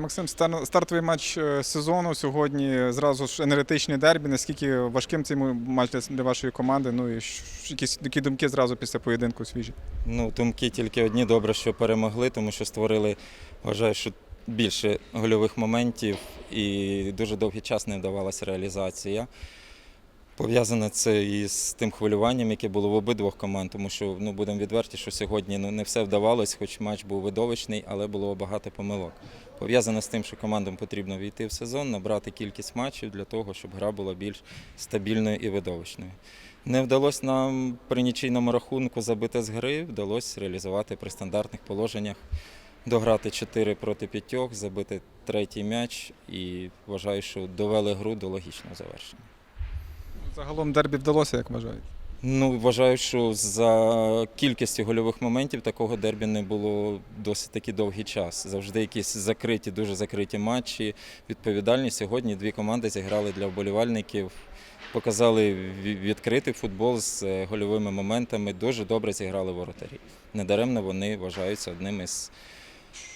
Максим, стар- стартовий матч е, сезону сьогодні. Зразу ж енергетичний дербі. Наскільки важким цей матч для вашої команди? Ну і якісь такі думки зразу після поєдинку свіжі. Ну, думки тільки одні. Добре, що перемогли, тому що створили, вважаю, що більше гольових моментів і дуже довгий час не вдавалася реалізація. Пов'язане це із тим хвилюванням, яке було в обидвох команд, тому що ну, будемо відверті, що сьогодні ну, не все вдавалось, хоч матч був видовищний, але було багато помилок. Пов'язане з тим, що командам потрібно війти в сезон, набрати кількість матчів для того, щоб гра була більш стабільною і видовищною. Не вдалося нам при нічийному рахунку забити з гри, вдалося реалізувати при стандартних положеннях, дограти 4 проти 5, забити третій м'яч і вважаю, що довели гру до логічного завершення. Загалом дербі вдалося, як вважаєте? Ну, вважаю, що за кількістю гольових моментів такого дербі не було досить таки довгий час. Завжди якісь закриті, дуже закриті матчі. Відповідальні сьогодні дві команди зіграли для вболівальників, показали відкритий футбол з е, гольовими моментами. Дуже добре зіграли воротарі. Недаремно вони вважаються одним із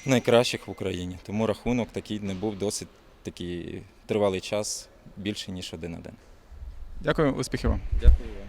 найкращих в Україні. Тому рахунок такий не був досить такий тривалий час, більше ніж один-один. Дякую, успіхів вам. Дякую вам.